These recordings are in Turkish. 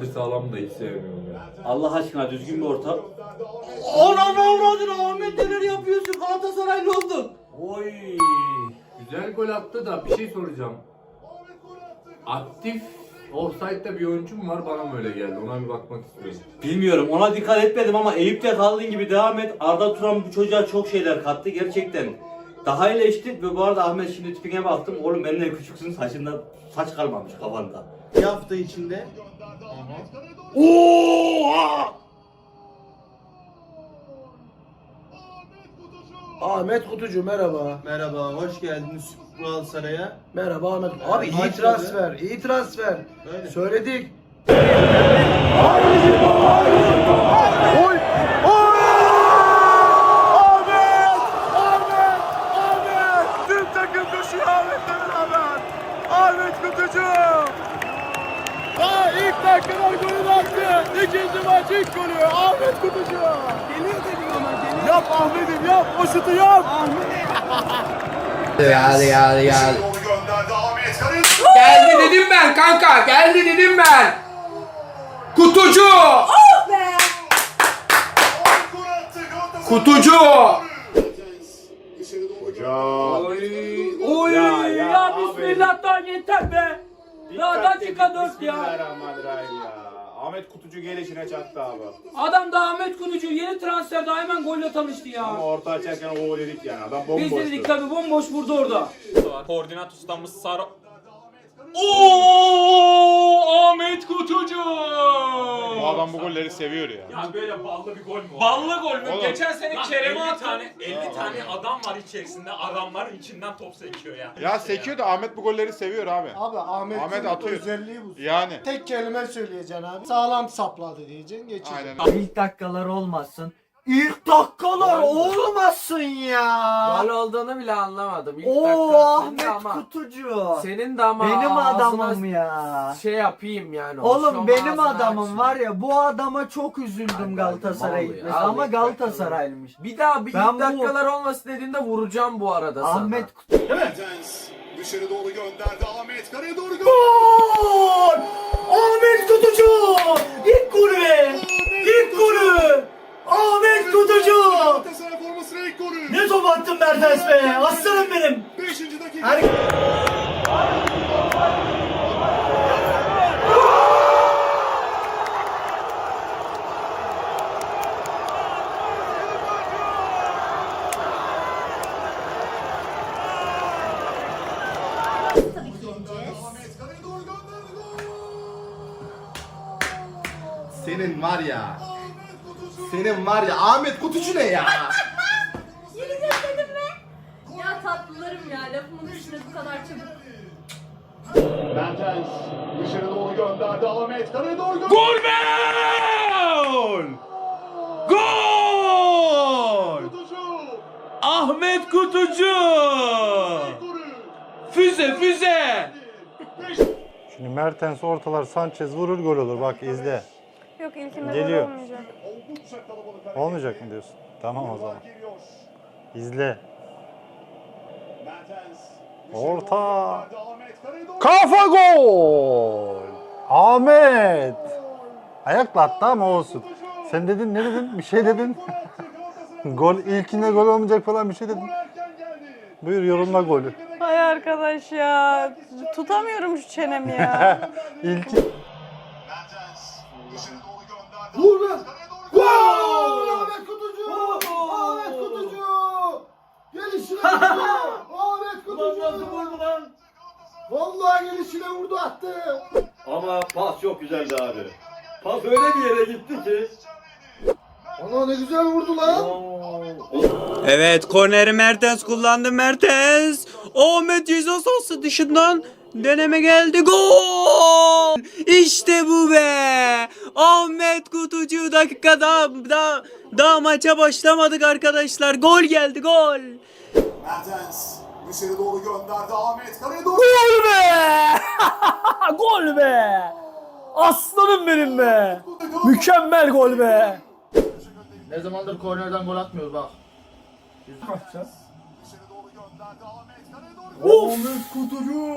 Kadri Sağlam'ı da hiç sevmiyorum ya. Allah aşkına düzgün bir orta. Anam avradın Ahmet neler yapıyorsun Galatasaraylı oldun. Oy. Güzel gol attı da bir şey soracağım. Aktif offside'da bir oyuncu mu var bana mı öyle geldi? Ona bir bakmak istiyorum. Bilmiyorum ona dikkat etmedim ama Eyüp'te kaldığın gibi devam et. Arda Turan bu çocuğa çok şeyler kattı gerçekten. Daha iyileşti ve bu arada Ahmet şimdi tipine baktım. Oğlum benden küçüksün saçında saç kalmamış kafanda. Bir hafta içinde. Ahmet Kutucu merhaba. Merhaba, hoş geldiniz Galatasaray'a. Merhaba Ahmet. Abi iyi Maç transfer, iyi transfer. Öyle. Söyledik. Tüm takım koşuyor Ahmet'le beraber. Ahmet Kutucu. Daha ilk dakikalar golü attı. İkinci maç ilk golü. Ahmet Kutucu. Geliyor geliyor ama geliyor. Yap Ahmet'im yap. O şutu yap. Geldi dedim ben kanka. Geldi dedim ben. Kutucu. Kutucu. Oy ya, bismillah daha yeter be. Daha dakika 4 ya. Bismillahirrahmanirrahim ya. Ahmet Kutucu gelişine çattı abi. Adam da Ahmet Kutucu yeni transferde hemen golle tanıştı Ama ya. orta açarken o dedik yani. Adam Biz bomboştu. dedik tabi bomboş vurdu orada. Koordinat ustamız Saro. Oo Ahmet Kutucu. Bu adam bu golleri seviyor ya. Ya böyle ballı bir gol mü var? Ballı gol mü? Oğlum. Geçen sene Kerem'e atan tane 50 tane adam var içerisinde. Adamların içinden top sekiyor ya. Ya sekiyor da Ahmet bu golleri seviyor abi. Abi Ahmet'in Ahmet atıyor. özelliği bu. Yani. Tek kelime söyleyeceksin abi. Sağlam sapladı diyeceksin geçeceksin. Aynen. İlk dakikalar olmasın. İlk dakikalar olmasın ya. Gol olduğunu bile anlamadım. İlk Oo dakika senin de Ahmet ama, Kutucu. senin de ama Benim ağzına adamım ya. Şey yapayım yani. Oğlum hoşuma benim ağzını adamım var ya bu adama çok üzüldüm Ay, Galatasaray'a vallahi gitmesi ama ilk Galatasaraylıymış. Bir daha bir Ben ilk bu- dakikalar olması dediğinde vuracağım bu arada sana. Ahmet Dışarı doğru gönderdi Ahmet. Kaleye doğru Gol! Ahmet Kutucu! İlk golü! Ahmet Kutucu! Galatasaray formasına ilk golü. Ne top attın Mertens be! Aslanım benim! 5. dakika. Her... Senin var ya. Senin var ya Ahmet Kutucu ne ya? Mertens dışarı doğru gönderdi. Ahmet kaleye doğru gönderdi. Gol be! Gol! Kutucu. Ahmet Kutucu! Füze füze! Şimdi Mertens ortalar Sanchez vurur gol olur. Bak izle. Yok ilkinde Geliyor. olmayacak. Oldukça kalabalık. Olmayacak mı diyorsun? Tamam o zaman. İzle. Orta. Kafa gol! Ahmet! Ayakla attı ama olsun. Sen dedin ne dedin? Bir şey dedin. gol ilkinde gol olmayacak falan bir şey dedin. Buyur yorumla golü. Hay arkadaş ya. Tutamıyorum şu çenemi ya. İlki. Vur be! Gol! Ahmet Kutucu! Ahmet Kutucu! Gelişine vurdu! Ahmet Kutucu! Vallahi gelişine vurdu attı. Ama pas çok güzeldi abi. Pas öyle bir yere gitti ki. Ana ne güzel vurdu lan. Evet korneri Mertens kullandı Mertens. Ahmet ceza sahası dışından deneme geldi. Gol! İşte bu be. Ahmet Kutucu dakikada daha, daha maça başlamadık arkadaşlar. Gol geldi gol. Mertens dışarı doğru gönderdi. Ahmet kaleye doğru. Gol be! gol be! Aslanım benim be! Mükemmel gol be! Ne zamandır kornerden gol atmıyoruz bak. Dışarı doğru gönderdi. Ahmet Kutucu!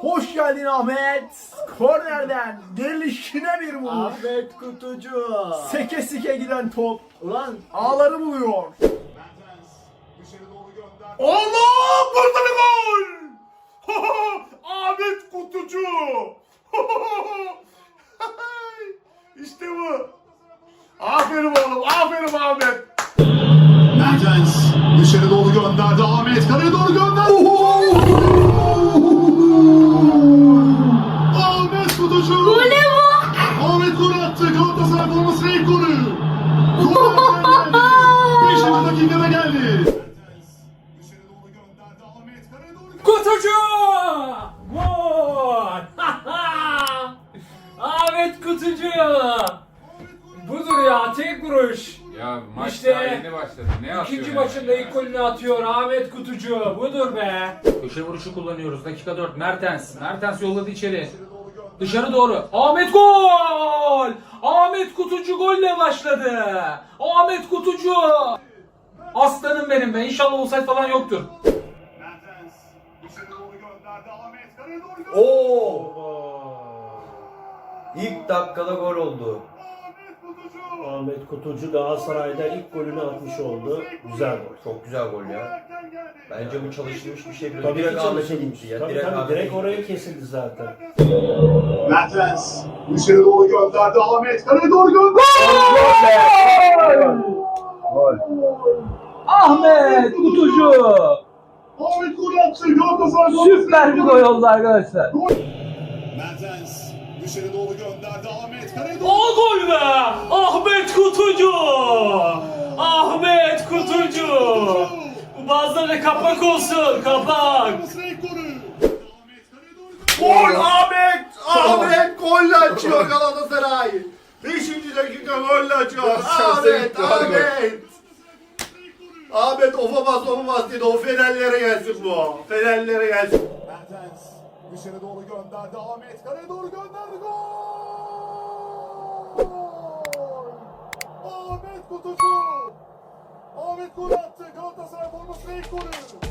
Hoş geldin Ahmet. Kornerden gelişine bir vuruş. Ahmet Kutucu. Seke sike giden top Ulan ağları buluyor. Allah burada bir gol. Ahmet Kutucu. işte bu. Aferin oğlum, aferin Ahmet. Mertens dışarı doğru gönderdi. Ahmet kaleye doğru gönderdi. Ya maç İşte daha yeni başladı. Ne atıyor İkinci yani maçında ya? ilk golünü atıyor Ahmet Kutucu. Budur be. Köşe vuruşu kullanıyoruz. Dakika 4. Mertens. Mertens yolladı içeri. Dışarı doğru. Ahmet gol! Ahmet Kutucu golle başladı. Ahmet Kutucu. Aslanım benim be. İnşallah offside falan yoktur. Oo. İlk dakikada gol oldu. Ahmet Kutucu Galatasaray'da ilk golünü atmış oldu. Güzel gol. Çok güzel gol ya. Bence bu çalışılmış bir şey. Tabii direkt Ahmet'e gitti ya. Tabii direkt tabii Ahmet'e direkt oraya kesildi zaten. Mertens dışarı doğru gönderdi. Ahmet kaleye doğru gönderdi. Ahmet Kutucu. Ahmet gol attı. Formasına ilk golü. oldu arkadaşlar. Mertens dışarı doğru gönderdi. Ahmet doğru. O gol be! Ahmet Kutucu! Ahmet Kutucu! Bu bazıları kapak olsun, kapak! Gol Ahmet! Ahmet golle açıyor Galatasaray. 5. dakika golle açıyor. Ahmet! Ahmet! Ahmet ofa bas ofa bas dedi. O Fenerlere gelsin bu. Fenerlere gelsin. Mertens dışarı doğru gönderdi. Ahmet kaleye doğru gönderdi. Gol! Ahmet Kutucu! Ahmet gol attı. Galatasaray formasına ilk golü.